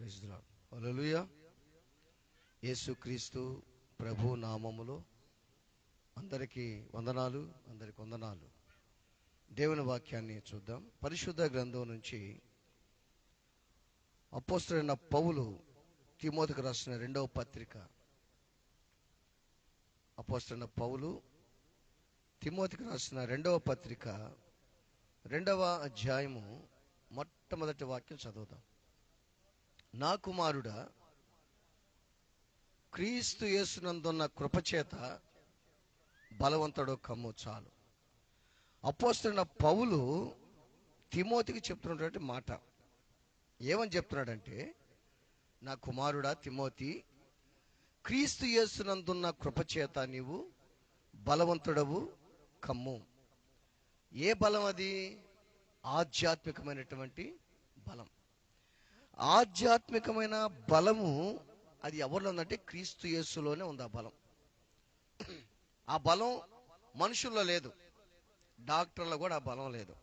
Praise యేసుక్రీస్తు ప్రభు నామములో అందరికీ వందనాలు అందరికి వందనాలు. దేవుని వాక్యాన్ని చూద్దాం. పరిశుద్ధ గ్రంథం నుంచి అపోస్తుడైన పౌలు తిమోతికి రాసిన రెండవ పత్రిక. అపోస్తుడైన పౌలు తిమోతికి రాసిన రెండవ పత్రిక రెండవ అధ్యాయము మొట్టమొదటి వాక్యం చదువుదాం. నా కుమారుడా క్రీస్తు యేసునందున్న కృపచేత బలవంతుడు కమ్ము చాలు. అపోస్తున్న పౌలు తిమోతికి చెప్తున్నటువంటి మాట. ఏమని చెప్తున్నాడంటే నా కుమారుడా తిమోతి క్రీస్తు యేసునందున్న కృపచేత నీవు బలవంతుడవు కమ్ము. ఏ బలం అది? ఆధ్యాత్మికమైనటువంటి బలం. ఆధ్యాత్మికమైన బలము అది ఎవరిలో ఉందంటే క్రీస్తు యేసులోనే ఉంది ఆ బలం. ఆ బలం మనుషుల్లో లేదు. డాక్టర్లో కూడా ఆ బలం లేదు.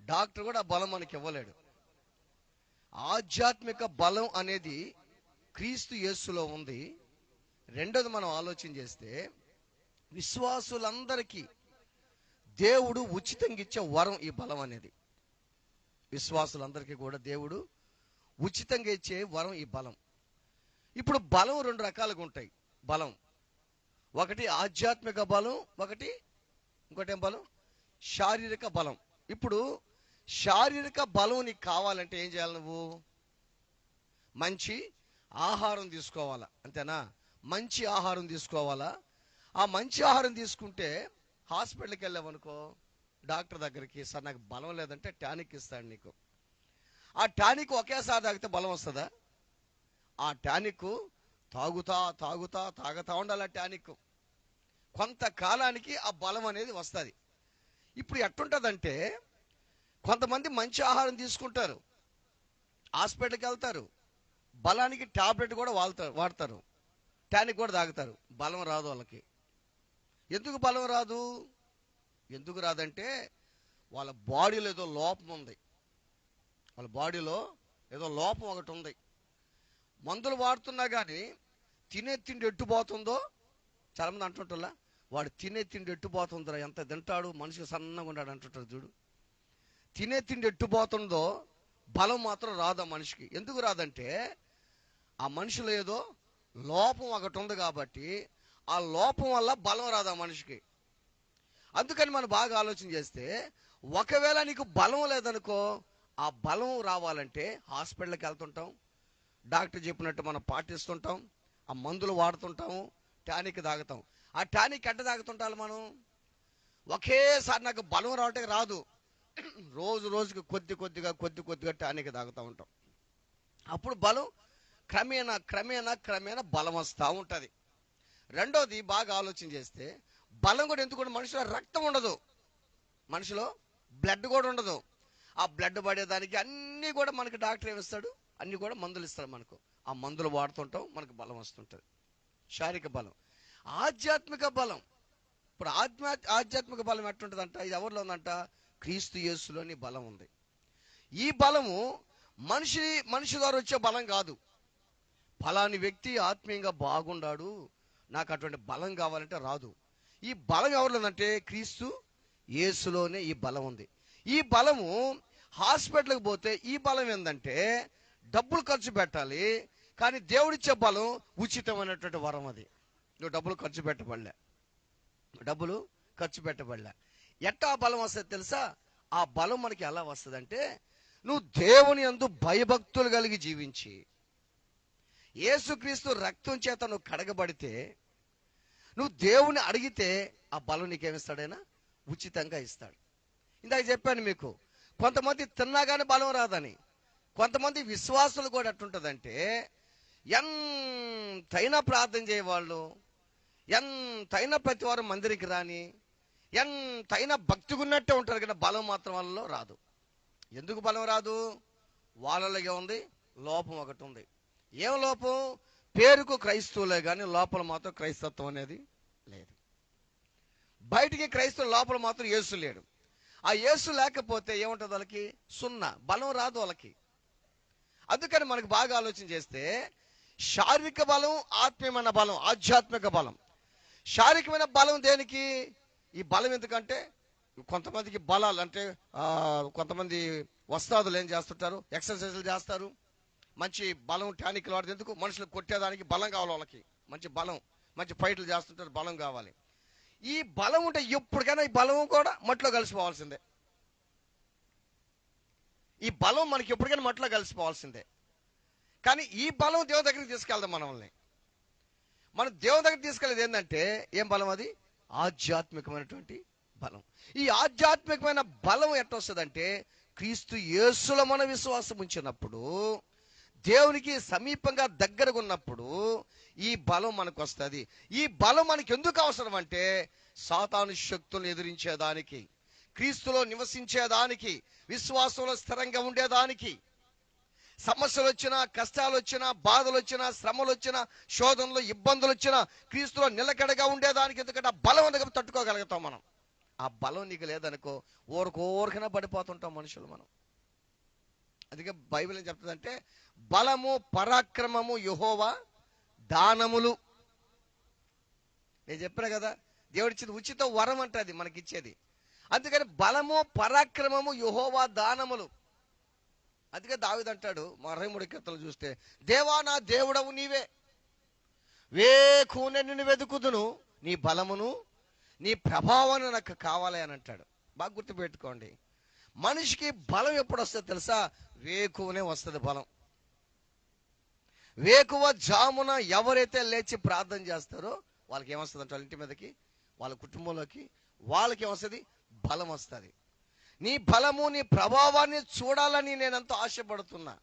డాక్టర్ కూడా ఆ బలం మనకి ఇవ్వలేడు. ఆధ్యాత్మిక బలం అనేది క్రీస్తు యేసులో ఉంది. రెండోది మనం ఆలోచన చేస్తే విశ్వాసులందరికీ దేవుడు ఉచితంగా ఇచ్చే వరం ఈ బలం అనేది. విశ్వాసులందరికీ కూడా దేవుడు ఉచితంగా ఇచ్చే వరం ఈ బలం. ఇప్పుడు బలం రెండు రకాలుగా ఉంటాయి. బలం. ఒకటి ఆధ్యాత్మిక బలం ఒకటి ఇంకోటి ఏం బలం? శారీరక బలం. ఇప్పుడు శారీరక బలం నీకు కావాలంటే ఏం చేయాలి నువ్వు? మంచి ఆహారం తీసుకోవాలా. అంతేనా? మంచి ఆహారం తీసుకోవాలా. ఆ మంచి ఆహారం తీసుకుంటే హాస్పిటల్కి వెళ్ళావనుకో డాక్టర్ దగ్గరికి సార్ నాకు బలం లేదంటే టానిక్ ఇస్తాడు నీకు. ఆ టానిక్ ఒకేసారి తాగితే బలం వస్తుందా? ఆ టానిక్ తాగుతా తాగుతా తాగుతా ఉండాలి ఆ టానిక్ కొంతకాలానికి ఆ బలం అనేది వస్తుంది. ఇప్పుడు ఎట్టుంటుందంటే కొంతమంది మంచి ఆహారం తీసుకుంటారు. హాస్పిటల్కి వెళ్తారు. బలానికి టాబ్లెట్ కూడా వాడతారు వాడతారు. టానిక్ కూడా తాగుతారు. బలం రాదు వాళ్ళకి. ఎందుకు బలం రాదు? ఎందుకు రాదంటే వాళ్ళ బాడీలో ఏదో లోపం ఉంది. వాళ్ళ బాడీలో ఏదో లోపం ఒకటి ఉంది. మందులు వాడుతున్నా కానీ తినే తిండి ఎట్టుపోతుందో చాలామంది అంటుంటారా వాడు తినే తిండి ఎట్టుపోతుందిరా ఎంత తింటాడు మనిషికి సన్నగా ఉన్నాడు అంటుంటారు చూడు. తినే తిండి ఎట్టుపోతుందో బలం మాత్రం రాదు ఆ మనిషికి. ఎందుకు రాదంటే ఆ మనిషిలో ఏదో లోపం ఒకటి ఉంది కాబట్టి ఆ లోపం వల్ల బలం రాదు ఆ మనిషికి. అందుకని మనం బాగా ఆలోచన చేస్తే ఒకవేళ నీకు బలం లేదనుకో ఆ బలం రావాలంటే హాస్పిటల్కి వెళ్తుంటాం. డాక్టర్ చెప్పినట్టు మనం పాటిస్తుంటాం. ఆ మందులు వాడుతుంటాము. టానిక్ తాగుతాం. ఆ టానిక్ ఎట్ట తాగుతుంటాం మనం? ఒకేసారి నాకు బలం రావటం రాదు. రోజు రోజుకి కొద్ది కొద్దిగా కొద్ది కొద్దిగా టానిక్ తాగుతూ ఉంటాం. అప్పుడు బలం క్రమేణా క్రమేణా క్రమేణా బలం వస్తూ ఉంటుంది. రెండోది బాగా ఆలోచన చేస్తే బలం కూడా ఎందుకు మనిషిలో రక్తం ఉండదు. మనిషిలో బ్లడ్ కూడా ఉండదు. ఆ బ్లడ్ పడేదానికి అన్నీ కూడా మనకి డాక్టర్ ఏమిస్తాడు అన్నీ కూడా మందులు ఇస్తాడు మనకు. ఆ మందులు వాడుతుంటాం మనకు బలం వస్తుంటుంది. శారీరక బలం. ఆధ్యాత్మిక బలం. ఇప్పుడు ఆత్మ ఆధ్యాత్మిక బలం ఎట్టుంటుందంట ఇది ఎవరిలో ఉందంట? క్రీస్తు యేసులోని బలం ఉంది. ఈ బలము మనిషి మనిషి ద్వారా వచ్చే బలం కాదు. ఫలాని వ్యక్తి ఆత్మీయంగా బాగుండాడు. నాకు అటువంటి బలం కావాలంటే రాదు. ఈ బలం ఎవరిలో ఉందంటే క్రీస్తు యేసులోనే ఈ బలం ఉంది. ఈ బలము హాస్పిటల్కి పోతే ఈ బలం ఏంటంటే డబ్బులు ఖర్చు పెట్టాలి కానీ దేవుడిచ్చే బలం ఉచితమైనటువంటి వరం అది. నువ్వు డబ్బులు ఖర్చు పెట్టబడలే. డబ్బులు ఖర్చు పెట్టబడలే. ఎట్టా ఆ బలం వస్తుంది తెలుసా? ఆ బలం మనకి ఎలా వస్తుందంటే నువ్వు దేవుని అందు భయభక్తులు కలిగి జీవించి యేసుక్రీస్తు రక్తం చేత నువ్వు కడగబడితే నువ్వు దేవుని అడిగితే ఆ బలం నీకేమిస్తాడైనా? ఉచితంగా ఇస్తాడు. ఇందాక చెప్పాను మీకు కొంతమంది తిన్నా కానీ బలం రాదని. కొంతమంది విశ్వాసులు కూడా ఎట్టుంటుందంటే ఎంతైనా ప్రార్థన చేయవాళ్ళు ఎంతైనా ప్రతి వారం మందిరికి రాని ఎంతైనా భక్తిగా ఉన్నట్టే ఉంటారు కదా బలం మాత్రం వాళ్ళలో రాదు. ఎందుకు బలం రాదు? వాళ్ళలో ఉంది లోపం ఒకటి ఉంది. ఏం లోపం? పేరుకు క్రైస్తవులే కానీ లోపల మాత్రం క్రైస్తత్వం అనేది లేదు. బయటికి క్రైస్తవులు లోపల మాత్రం యేసు లేడు. ఆ యేసు లేకపోతే ఏముంటుంది వాళ్ళకి? సున్నా. బలం రాదు వాళ్ళకి. అందుకని మనకు బాగా ఆలోచన చేస్తే శారీరక బలం ఆత్మీయమైన బలం ఆధ్యాత్మిక బలం. శారీరకమైన బలం దేనికి? ఈ బలం ఎందుకంటే కొంతమందికి బలాలు అంటే కొంతమంది వస్తాదులు ఏం చేస్తుంటారు? ఎక్సర్సైజులు చేస్తారు. మంచి బలం టానిక్లు వాడితే ఎందుకు మనుషులు కొట్టేదానికి బలం కావాలి వాళ్ళకి. మంచి బలం మంచి ఫైట్లు చేస్తుంటారు బలం కావాలి. ఈ బలం ఉంటే ఎప్పటికైనా ఈ బలం కూడా మట్లో కలిసిపోవాల్సిందే. ఈ బలం మనకి ఎప్పటికైనా మట్లో కలిసిపోవాల్సిందే. కానీ ఈ బలం దేవుని దగ్గరికి తీసుకెళ్దాం మనల్ని. మనం దేవుని దగ్గర తీసుకెళ్ళేది ఏంటంటే ఏం బలం అది? ఆధ్యాత్మికమైనటువంటి బలం. ఈ ఆధ్యాత్మికమైన బలం ఎట్లా వస్తుందంటే క్రీస్తు యేసుల మన విశ్వాసం ఉంచినప్పుడు దేవునికి సమీపంగా దగ్గరగా ఉన్నప్పుడు ఈ బలం మనకు వస్తుంది ఈ బలం మనకి ఎందుకు అవసరం అంటే సాతాను శక్తులను ఎదిరించేదానికి క్రీస్తులో నివసించేదానికి విశ్వాసంలో స్థిరంగా ఉండేదానికి సమస్యలు వచ్చినా కష్టాలు వచ్చినా బాధలు వచ్చినా శ్రమలు వచ్చినా శోధనలు ఇబ్బందులు వచ్చినా క్రీస్తులో నిలకడగా ఉండేదానికి ఎందుకంటే ఆ బలం అందుకు తట్టుకోగలుగుతాం మనం. ఆ బలం నీకు లేదనుకో ఊరకోరికనే పడిపోతుంటాం మనుషులు మనం. అందుకే బైబిల్ ఏం చెప్తుందంటే బలము పరాక్రమము యహోవా దానములు. నేను చెప్పిన కదా దేవుడిచ్చింది ఉచిత వరం అంటే అది మనకిచ్చేది. అందుకని బలము పరాక్రమము యహోవా దానములు. అందుకే దావిదంటాడు మా అరవై మూడు కీర్తనలు చూస్తే దేవా నా దేవుడవు నీవే. వేకునే నిన్ను వెతుకుదును నీ బలమును నీ ప్రభావాన్ని నాకు కావాలి అని అంటాడు. బాగా గుర్తుపెట్టుకోండి. మనిషికి బలం ఎప్పుడు వస్తుందో తెలుసా? వేకువనే వస్తుంది బలం. వేకువ జామున ఎవరైతే లేచి ప్రార్థన చేస్తారో వాళ్ళకి ఏమొస్తుంది అంటే వాళ్ళ ఇంటి మీదకి వాళ్ళ కుటుంబంలోకి వాళ్ళకి ఏమొస్తుంది బలం వస్తుంది. నీ బలము నీ ప్రభావాన్ని చూడాలని నేనెంతో ఆశపడుతున్నా.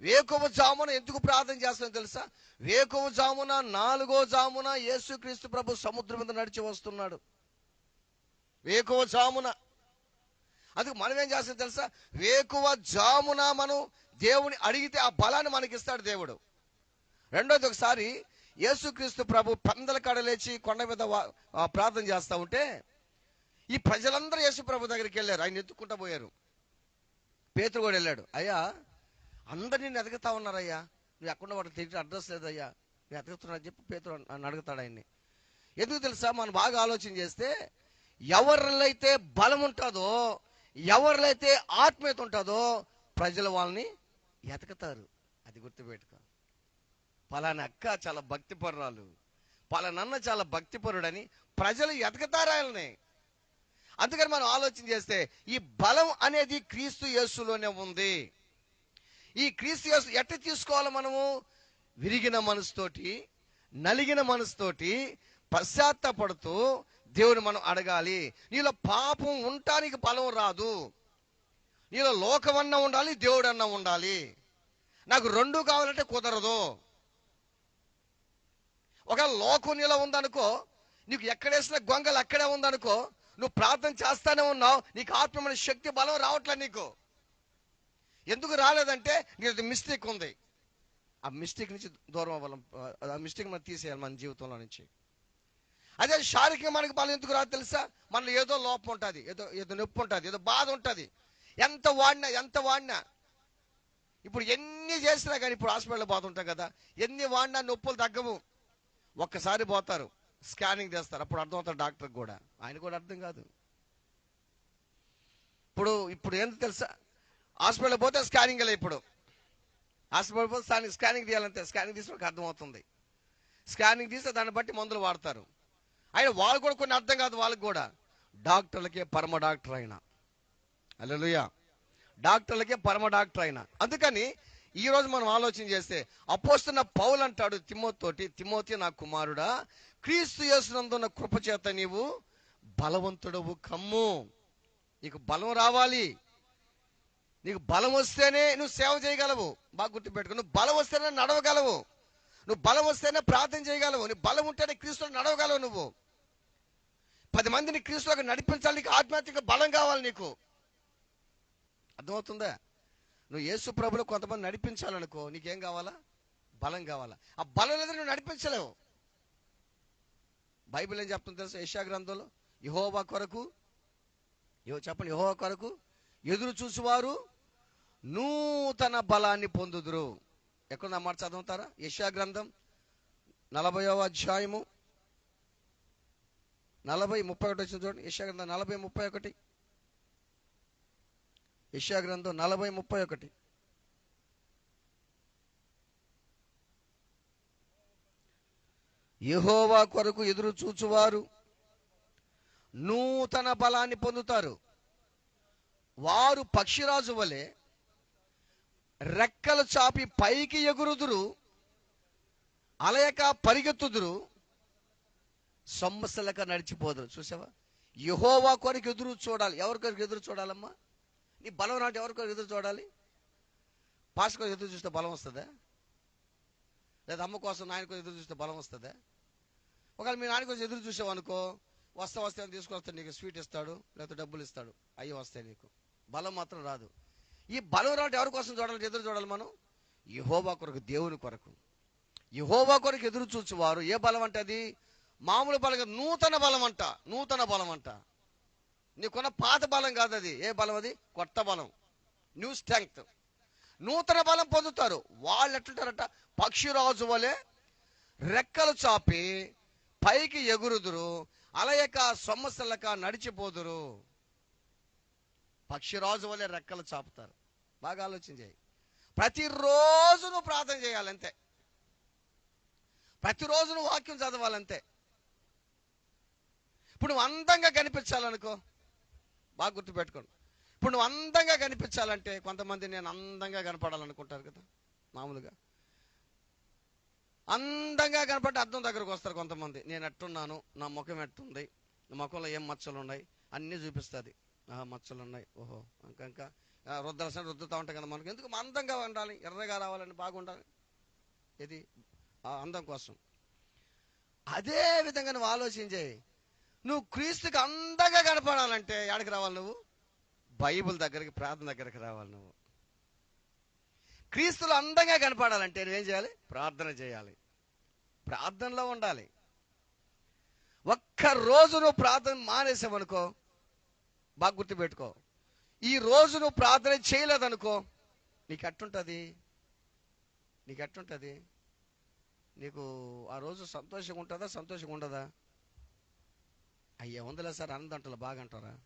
వేకువ జామున ఎందుకు ప్రార్థన చేస్తానో తెలుసా? వేకువ జామున నాలుగో జామున యేసుక్రీస్తు ప్రభు సముద్రం మీద నడిచి వస్తున్నాడు. వేకువ జామున అందుకు మనం ఏం చేస్తాం తెలుసా? వేకువ జామున మనం దేవుని అడిగితే ఆ బలాన్ని మనకి ఇస్తాడు దేవుడు. రెండోది ఒకసారి యేసుక్రీస్తు ప్రభు పందల కాడ లేచి కొండ మీద ప్రార్థన చేస్తూ ఉంటే ఈ ప్రజలందరూ యేసు ప్రభు దగ్గరికి వెళ్ళారు. ఆయన ఎత్తుకుంటా పోయారు. పేతురు కూడా వెళ్ళాడు. అయ్యా అందరు నిన్ను ఎదుగుతా ఉన్నారయ్యా. నువ్వు ఎక్కడ వాడు తిరిగి అడ్రస్ లేదయ్యా. నువ్వు ఎదుగుతున్నా చెప్పి పేతురు నన్ను అడుగుతాడు ఆయన్ని. ఎందుకు తెలుసా? మనం బాగా ఆలోచన చేస్తే ఎవరిలైతే బలం ఉంటుందో ఎవరిలైతే ఆత్మీయత ఉంటుందో ప్రజలు వాళ్ళని ఎతకతారు. అది గుర్తుపెట్టుకో. పలానా అక్క చాలా భక్తిపరురాలు. పలానన్న చాలా భక్తిపరుడని ప్రజలు ఎతకతారు ఆయనని. అందుకని మనం ఆలోచన చేస్తే ఈ బలం అనేది క్రీస్తు యేసులోనే ఉంది. ఈ క్రీస్తు యేసు ఎట్ట తీసుకోవాలి మనము? విరిగిన మనసుతోటి నలిగిన మనసుతోటి పశ్చాత్తపడుతూ దేవుని మనం అడగాలి. నీలో పాపం ఉండటానికి బలం రాదు. నీలో లోకమన్నా ఉండాలి దేవుడన్నా ఉండాలి. నాకు రెండు కావాలంటే కుదరదు. ఒక లోకం నీలో ఉందనుకో నీకు ఎక్కడేసిన గొంగలు అక్కడే ఉందనుకో నువ్వు ప్రార్థన చేస్తానే ఉన్నావు నీకు ఆత్మమైన శక్తి బలం రావట్లే నీకు. ఎందుకు రాలేదంటే నీకు మిస్టేక్ ఉంది. ఆ మిస్టేక్ నుంచి దూరం అవ్వాలి ఆ మిస్టేక్ మనం తీసేయాలి మన జీవితంలో నుంచి. అదే శారీరకంగా మనకి బలం ఎందుకు రాదు తెలుసా? మనలో ఏదో లోపం ఉంటుంది ఏదో ఏదో నొప్పి ఉంటుంది ఏదో బాధ ఉంటుంది. ఎంత వాడినా ఎంత వాడినా. ఇప్పుడు ఎన్ని చేసినా కానీ ఇప్పుడు హాస్పిటల్లో పోతుంటాం కదా ఎన్ని వాడినా నొప్పులు తగ్గవు. ఒక్కసారి పోతారు స్కానింగ్ చేస్తారు అప్పుడు అర్థమవుతారు డాక్టర్ కూడా. ఆయన కూడా అర్థం కాదు. ఇప్పుడు ఇప్పుడు ఏంటి తెలుసా? హాస్పిటల్ పోతే స్కానింగ్ వెళ్ళి ఇప్పుడు. హాస్పిటల్ పోతే స్కానింగ్ స్కానింగ్ తీయాలంటే స్కానింగ్ తీసిన అర్థమవుతుంది. స్కానింగ్ తీస్తే దాన్ని బట్టి మందులు వాడతారు. ఆయన వాళ్ళు కూడా కొన్ని అర్థం కాదు వాళ్ళకి కూడా. డాక్టర్లకే పరమ డాక్టర్ ఆయన. అల్లెలుయా డాక్టర్లకే పరమ డాక్టర్ ఆయన. అందుకని ఈ రోజు మనం ఆలోచన చేస్తే అపోస్తున్న పౌలు అంటాడు తిమోతోటి తిమ్మోతి నా కుమారుడా క్రీస్తు యేసునందున్న కృపచేత నీవు బలవంతుడవు కమ్ము. నీకు బలం రావాలి. నీకు బలం వస్తేనే నువ్వు సేవ చేయగలవు. బాగా గుర్తుపెట్టుకుని నువ్వు బలం వస్తేనే నడవగలవు. నువ్వు బలం వస్తేనే ప్రార్థన చేయగలవు. నీ బలం ఉంటేనే క్రీస్తులో నడవగలవు నువ్వు. పది మందిని క్రీస్తులకు నడిపించాలి నీకు ఆధ్యాత్మిక బలం కావాలి నీకు. అర్థమవుతుందా? నువ్వు యేసు ప్రభులు కొంతమంది నడిపించాలనుకో నీకేం కావాలా? బలం కావాలా. ఆ బలం లేదా నువ్వు నడిపించలేవు. బైబిల్ ఏం చెప్తుంది తెలుసు? యశా గ్రంథంలో? యహోవా కొరకు చెప్పండి యహోవా కొరకు ఎదురు చూసేవారు నూతన బలాన్ని పొందుదురు. ఎక్కడ మాట చదువుతారా? యశా గ్రంథం నలభైవ అధ్యాయము. నలభై ముప్పై ఒకటి వచ్చింది చూడండి. యశా గ్రంథం నలభై ముప్పై ఒకటి. యశా గ్రంథం నలభై ముప్పై ఒకటి. యహోవా కొరకు ఎదురు చూచువారు నూతన బలాన్ని పొందుతారు. వారు పక్షిరాజు వలె రెక్కలు చాపి పైకి ఎగురుదురు అలయక పరిగెత్తుదురు సొమ్మసలక నడిచిపోదురు. చూసావా? యహోవా కొరకు ఎదురు చూడాలి. ఎవరి కొరకు ఎదురు చూడాలమ్మా? నీ బలం నాటి ఎవరి కొరకు ఎదురు చూడాలి? పాస్ కొరకు ఎదురు చూస్తే బలం వస్తుందా? లేదా అమ్మ కోసం నాయన కోసం ఎదురు చూస్తే బలం వస్తుందా? ఒకవేళ మీ నాన్న కోసం ఎదురు చూసావు అనుకో వస్తా వస్తే తీసుకొస్తాడు నీకు స్వీట్ ఇస్తాడు లేకపోతే డబ్బులు ఇస్తాడు. అయ్యి వస్తాయి నీకు. బలం మాత్రం రాదు. ఈ బలం రావడం ఎవరి కోసం చూడాలి? ఎదురు చూడాలి మనం. యహోవా కొరకు దేవుని కొరకు. యహోవా కొరకు ఎదురు చూసేవారు ఏ బలం అంటే అది? మామూలు బలం నూతన బలం అంట. నూతన బలం అంట. నీకున్న పాత బలం కాదు అది. ఏ బలం అది? కొత్త బలం. న్యూ స్ట్రెంగ్త్ నూతన బలం పొందుతారు. వాళ్ళు ఎట్లుంటారట? పక్షిరాజు వలె రెక్కలు చాపి పైకి ఎగురుదురు. అలయక సొమ్మసలక నడిచిపోదురు. పక్షిరాజు వలె రెక్కలు చాపుతారు. బాగా ఆలోచన చేయి. ప్రతిరోజు నువ్వు ప్రార్థన చేయాలంతే. ప్రతిరోజు నువ్వు వాక్యం చదవాలంతే. ఇప్పుడు నువ్వు అందంగా కనిపించాలనుకో బాగా గుర్తుపెట్టుకోండి. ఇప్పుడు నువ్వు అందంగా కనిపించాలంటే కొంతమంది నేను అందంగా కనపడాలనుకుంటారు కదా మామూలుగా. అందంగా కనపడి అర్థం దగ్గరకు వస్తారు కొంతమంది. నేను ఎట్టున్నాను నా ముఖం ఎట్టుంది నా ముఖంలో ఏం మచ్చలు ఉన్నాయి అన్నీ చూపిస్తుంది. మచ్చలు ఉన్నాయి ఓహో ఇంకా ఇంకా. ఆ, రుద్దుతూ ఉంటాం కదా మనకి. ఎందుకు? అందంగా ఉండాలి ఎర్రగా రావాలని బాగుండాలి. ఇది ఆ అందం కోసం. అదే విధంగా నువ్వు ఆలోచించే నువ్వు క్రీస్తుకి అందంగా కనపడాలంటే ఎక్కడికి రావాలి నువ్వు? బైబిల్ దగ్గరికి ప్రార్థన దగ్గరికి రావాలి నువ్వు. క్రీస్తులు అందంగా కనపడాలంటే నువ్వేం చేయాలి? ప్రార్థన చేయాలి. ప్రార్థనలో ఉండాలి. ఒక్క రోజు నువ్వు ప్రార్థన మానేసావనుకో బాగా గుర్తుపెట్టుకో. ఈ రోజు నువ్వు ప్రార్థన చేయలేదనుకో నీకు ఎట్టుంటుంది? నీకు ఎట్టుంటుంది? నీకు ఆ రోజు సంతోషంగా ఉంటుందా? సంతోషంగా ఉండదా? అయ్యా ఉందిలే సార్ అన్నదంటలు బాగా అంటారా?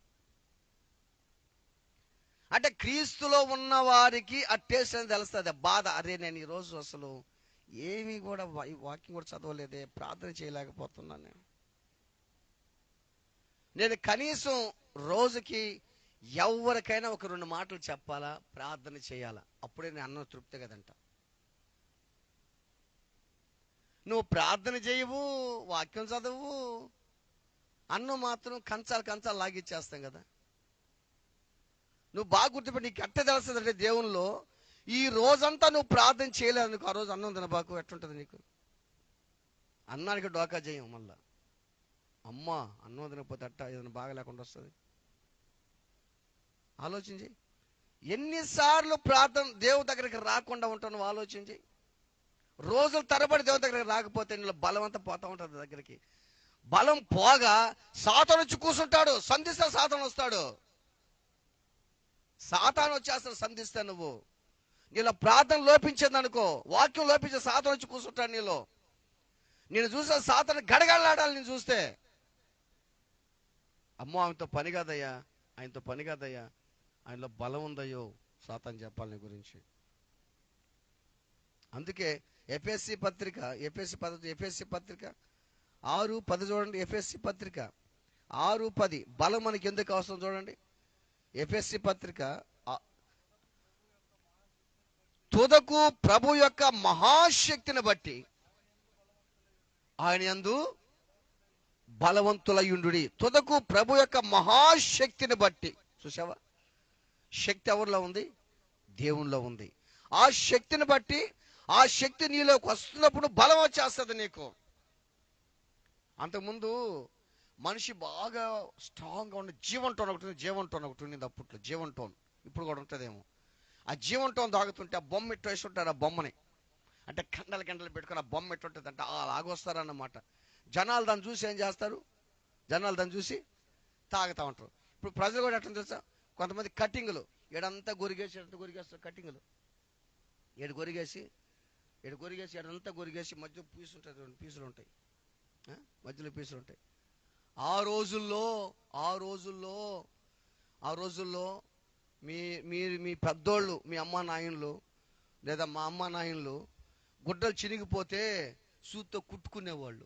అంటే క్రీస్తులో ఉన్న వారికి ఆ టేస్ట్ అనేది తెలుస్తుంది. బాధ. అరే నేను ఈరోజు అసలు ఏమీ కూడా వాకింగ్ కూడా చదవలేదే ప్రార్థన చేయలేకపోతున్నాను నేను. నేను కనీసం రోజుకి ఎవరికైనా ఒక రెండు మాటలు చెప్పాలా ప్రార్థన చేయాలా? అప్పుడే నేను అన్నం తృప్తి కదంట. నువ్వు ప్రార్థన చేయవు వాక్యం చదవు అన్నం మాత్రం కంచాలు కంచాలు లాగిచ్చేస్తాం కదా. నువ్వు బాగా గుర్తుపెట్టి నీకు ఎట్ట తెలుస్తుందంటే దేవునిలో ఈ రోజంతా నువ్వు ప్రార్థన చేయలేదు నీకు ఆ రోజు అన్నం తినబాకు ఎట్లుంటుంది నీకు? అన్నానికి డోకా చేయం మళ్ళా. అమ్మా అన్నం తినకపోతే అట్ట ఏదైనా బాగా లేకుండా వస్తుంది. ఆలోచించి ఎన్నిసార్లు ప్రార్థన దేవుడి దగ్గరికి రాకుండా ఉంటావు నువ్వు ఆలోచించి రోజుల తరబడి దేవుడి దగ్గరికి రాకపోతే నీళ్ళు బలం అంతా పోతా ఉంటుంది దగ్గరికి. బలం పోగా సాతను వచ్చి కూర్చుంటాడు సంధిస్తే సాతను వస్తాడు. సాతాను వచ్చేస్తాను సంధిస్తే నువ్వు. నీలో ప్రార్థన లోపించింది అనుకో వాక్యం లోపించే సాతను వచ్చి కూర్చుంటాడు నీలో. నేను చూసిన సాతను గడగడలాడాలి నేను చూస్తే. అమ్మో ఆయనతో పని కాదయ్యా ఆయనతో పని కాదయ్యా. ఆయనలో బలం ఉందయ్యో సాతాన్ చెప్పాలని గురించి. అందుకే ఎఫ్ఎస్సి పత్రిక ఎఫ్ఎస్సి పద్ధతి ఎఫ్ఎస్సి పత్రిక ఆరు పది చూడండి ఎఫ్ఎస్సి పత్రిక. ఆరు పది. బలం మనకి ఎందుకు అవసరం చూడండి? ఎఫ్ఎస్సి పత్రిక ఆ- తుదకు ప్రభు యొక్క మహాశక్తిని బట్టి ఆయన ఎందు బలవంతులయుండు తుదకు ప్రభు యొక్క మహాశక్తిని బట్టి. చూసావా శక్తి ఎవరిలో ఉంది? దేవునిలో ఉంది. ఆ శక్తిని బట్టి ఆ శక్తి నీలోకి వస్తున్నప్పుడు బలం వచ్చేస్తుంది నీకు. అంతకుముందు మనిషి బాగా స్ట్రాంగ్గా ఉండి జీవన్ టోన్ ఒకటి ఉంది, జీవన్ టోన్ ఒకటి ఉంది అప్పట్లో. జీవన్ టోన్ ఇప్పుడు కూడా ఉంటుందేమో. ఆ జీవన్ టోన్ తాగుతుంటే ఆ బొమ్మ ఇట్టు వేసి ఉంటారు ఆ బొమ్మని. అంటే కండలు కండలు పెట్టుకుని ఆ బొమ్మ ఎట్టు ఉంటుంది అంటే అలాగొస్తారన్నమాట జనాలు దాన్ని చూసి ఏం చేస్తారు? జనాలు దాన్ని చూసి తాగుతూ ఉంటారు. ఇప్పుడు ప్రజలు కూడా ఎట్లా తెలుసా? కొంతమంది కటింగ్లు ఎడంతా గొరిగేసి ఎంత గొరిగేస్తారు కటింగ్లు ఏడు గొరిగేసి ఏడు గొరిగేసి ఏడంతా గొరిగేసి మధ్యలో పీసు ఉంటుంది రెండు పీసులు ఉంటాయి. మధ్యలో పీసులు ఉంటాయి. ఆ రోజుల్లో ఆ రోజుల్లో ఆ రోజుల్లో మీ మీరు మీ పెద్దోళ్ళు మీ అమ్మ నాయనలు లేదా మా అమ్మ నాయనలు గుడ్డలు చినిగిపోతే సూత్తో కుట్టుకునేవాళ్ళు.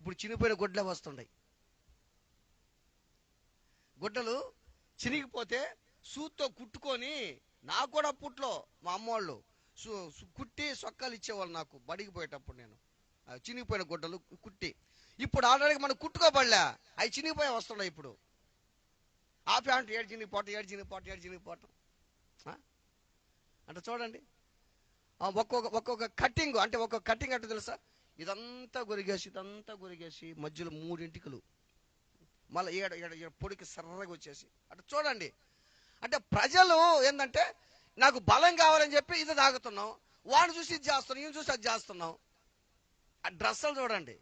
ఇప్పుడు చినిగిపోయిన గుడ్లే వస్తుంటాయి గుడ్డలు చినిగిపోతే సూత్తో కుట్టుకొని నాకు కూడా అప్పట్లో మా అమ్మవాళ్ళు కుట్టి సొక్కలు ఇచ్చేవాళ్ళు నాకు బడికి పోయేటప్పుడు నేను. చినిగిపోయిన గుడ్డలు కుట్టి. ఇప్పుడు ఆల్రెడీ మనం కుట్టుకోబడలే. అవి చినిగిపోయి వస్తున్నాయి ఇప్పుడు. ఆ ప్యాంట్ ఏడు చినిగిపోవటం ఏడు చినిగిపోవటం ఏడు చినిగిపోవటం. అంటే చూడండి. ఒక్కొక్క ఒక్కొక్క కటింగ్ అంటే ఒక్కొక్క కటింగ్ అంటే తెలుసా? ఇదంతా గురిగేసి ఇదంతా గురిగేసి మధ్యలో మూడింటికలు. మళ్ళీ ఏడ ఏడ ఏడ పొడికి సర్రగా వచ్చేసి. అటు చూడండి. అంటే ప్రజలు ఏంటంటే నాకు బలం కావాలని చెప్పి ఇది తాగుతున్నాం వాడు చూసి ఇది చేస్తున్నాం ఈయన చూసి అది చేస్తున్నాం ఆ డ్రెస్సులు చూడండి.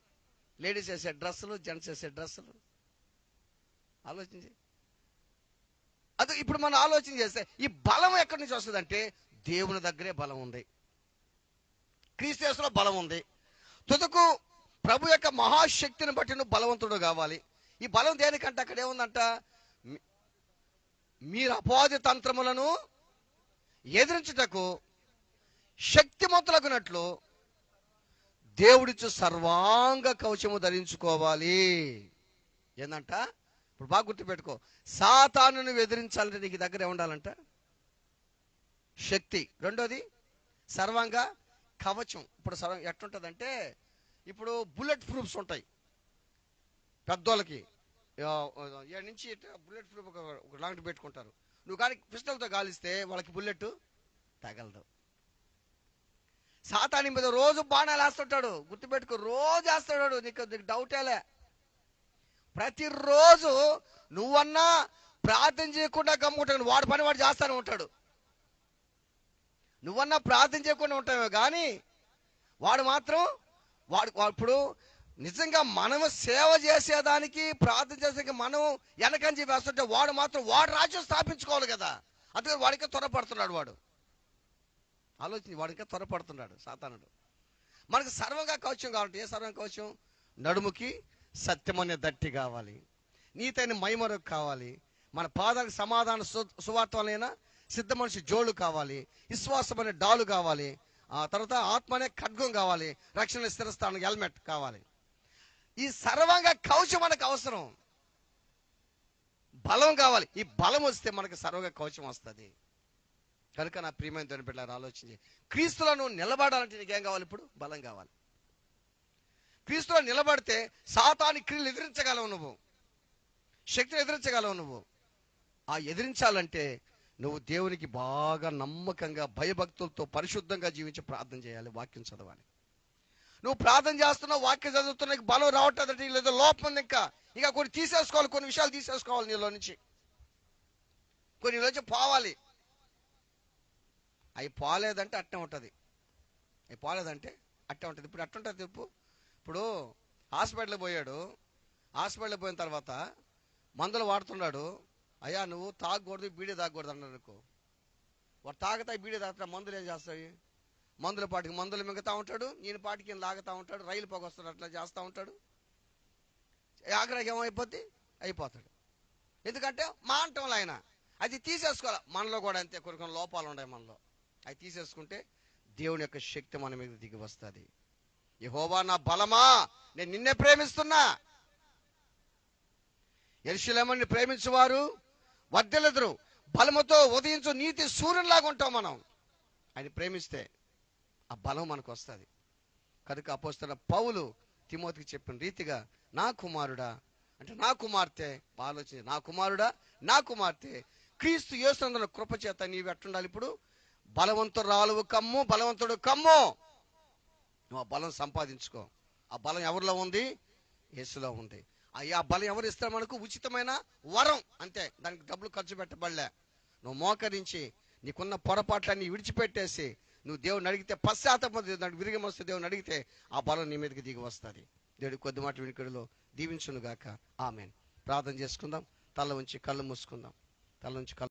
లేడీస్ వేసే డ్రెస్సులు జెంట్స్ వేసే డ్రెస్సులు. ఆలోచించి. అది ఇప్పుడు మనం ఆలోచన చేస్తే ఈ బలం ఎక్కడి నుంచి వస్తుందంటే దేవుని దగ్గరే బలం ఉంది. క్రీస్తులో బలం ఉంది. తుదకు ప్రభు యొక్క మహాశక్తిని బట్టి నువ్వు బలవంతుడు కావాలి. ఈ బలం దేనికంటే అక్కడ ఏముందంట? మీరు అపాధి తంత్రములను ఎదిరించుటకు శక్తిమంతులకున్నట్లు దేవుడిచ్చు సర్వాంగ కవచము ధరించుకోవాలి. ఏందంట? ఇప్పుడు బాగా గుర్తుపెట్టుకో. సాతానుని ఎదిరించాలంటే నీకు దగ్గర ఉండాలంట శక్తి. రెండోది సర్వాంగ కవచం. ఇప్పుడు సర్వం ఎట్లుంటుందంటే ఇప్పుడు బుల్లెట్ ప్రూఫ్స్ ఉంటాయి. పెద్దోళ్ళకి. ఏడు నుంచి బుల్లెట్ ప్రూఫ్ ఒక లాంగ్ పెట్టుకుంటారు. నువ్వు కానీ పిస్టల్తో గాలిస్తే వాళ్ళకి బుల్లెట్ తగలదు. సాతాని మీద రోజు బాణాలు వేస్తుంటాడు. గుర్తుపెట్టుకో రోజు వేస్తాడు నీకు నీకు డౌటేలే ప్రతిరోజు నువ్వన్నా ప్రార్థన చేయకుండా గమ్ముంటాడు వాడు పని వాడు చేస్తానే ఉంటాడు. నువ్వన్నా ప్రార్థన చేయకుండా ఉంటావే కానీ వాడు మాత్రం వాడు వాడు ఇప్పుడు నిజంగా మనము సేవ చేసేదానికి ప్రార్థన చేసేదానికి మనం వెనకంచి వేస్తుంటే వాడు మాత్రం వాడు రాజ్యం స్థాపించుకోవాలి కదా. అందుకని వాడికే త్వరపడుతున్నాడు వాడు. ఆలోచించి వాడికే త్వరపడుతున్నాడు సాతానుడు. మనకు సర్వంగా కవచం కావాలంటే ఏ సర్వం కవచం? నడుముకి సత్యమనే దట్టి కావాలి. నీతైన మైమరకు కావాలి. మన పాదాలకు సమాధాన సు- సువార్తలైన సిద్ధ మనిషి జోళ్ళు కావాలి. విశ్వాసం అనే డాలు కావాలి. ఆ తర్వాత ఆత్మ అనే ఖడ్గం కావాలి. రక్షణ స్థిరస్థానం హెల్మెట్ కావాలి. ఈ సర్వంగా కవచం మనకు అవసరం. బలం కావాలి. ఈ బలం వస్తే మనకు సర్వంగా కవచం వస్తుంది. కనుక నా ప్రియమైన దాని బిడ్డలారా ఆలోచించి క్రీస్తులో నువ్వు నిలబడాలంటే నీకేం కావాలి ఇప్పుడు? బలం కావాలి. క్రీస్తులో నిలబడితే సాతాని క్రియలు ఎదిరించగలవు నువ్వు. శక్తిని ఎదిరించగలవు నువ్వు. ఆ ఎదిరించాలంటే నువ్వు దేవునికి బాగా నమ్మకంగా భయభక్తులతో పరిశుద్ధంగా జీవించి ప్రార్థన చేయాలి వాక్యం చదవాలి. నువ్వు ప్రార్థన చేస్తున్నావు వాక్యం చదువుతున్నా నీకు బలం రావట్లేదంటే లేదా లోపం ఉంది ఇంకా. ఇంకా కొన్ని తీసేసుకోవాలి కొన్ని విషయాలు తీసేసుకోవాలి నీలో నుంచి. కొన్ని నుంచి పోవాలి. అవి పోలేదంటే అట్టే ఉంటుంది. అవి పోలేదంటే అట్టే ఉంటుంది. ఇప్పుడు అట్టుంటుంది చెప్పు. ఇప్పుడు హాస్పిటల్కి పోయాడు. హాస్పిటల్కి పోయిన తర్వాత మందులు వాడుతున్నాడు. అయ్యా నువ్వు తాగకూడదు బీడీ తాగకూడదు అన్నాడు అనుకో. వాడు తాగుతాయి బీడీ తాగుతా మందులు ఏం చేస్తాయి? మందుల పాటికి మందులు మింగుతూ ఉంటాడు ఈయన పాటికి ఈయన లాగుతా ఉంటాడు రైలు పొగొస్తాడు అట్లా చేస్తూ ఉంటాడు. ఆఖరికి ఏమైపోద్ది అయిపోతాడు. ఎందుకంటే మా అంటాం ఆయన అది తీసేసుకోవాలి. మనలో కూడా అంతే కొన్ని కొన్ని లోపాలు ఉన్నాయి మనలో. అవి తీసేసుకుంటే దేవుని యొక్క శక్తి మన మీద దిగి వస్తుంది. యహోవా నా బలమా నేను నిన్నే ప్రేమిస్తున్నా. ఎరుషులేమని ప్రేమించువారు వర్దెలెదురు బలముతో ఉదయించు నీతి సూర్యునిలాగా ఉంటాం మనం. ఆయన ప్రేమిస్తే ఆ బలం మనకు వస్తుంది కనుక అపోస్తున్న పౌలు తిమోతికి చెప్పిన రీతిగా నా కుమారుడా అంటే నా కుమార్తె ఆలోచించి నా కుమారుడా నా కుమార్తె క్రీస్తు యేసునందున కృపచేత నీవు ఎట్టుండాలి ఇప్పుడు? బలవంతుడు రాలువు కమ్ము బలవంతుడు కమ్ము. నువ్వు ఆ బలం సంపాదించుకో. ఆ బలం ఎవరిలో ఉంది? యేసులో ఉంది. ఆ బలం ఎవరు ఇస్తారు మనకు? ఉచితమైన వరం. అంతే దానికి డబ్బులు ఖర్చు పెట్టబడలే. నువ్వు మోకరించి నీకున్న పొరపాట్లన్నీ విడిచిపెట్టేసి నువ్వు దేవుని అడిగితే పశ్చాత్తాపం దానికి విరిగి వస్తే దేవుని అడిగితే ఆ బలం నీ మీదకి దిగి వస్తుంది. దేవుడు కొద్ది మాట వినికడిలో దీవించును గాక ఆమెన్. ప్రార్థన చేసుకుందాం. తల ఉంచి కళ్ళు మూసుకుందాం. తల ఉంచి కళ్ళు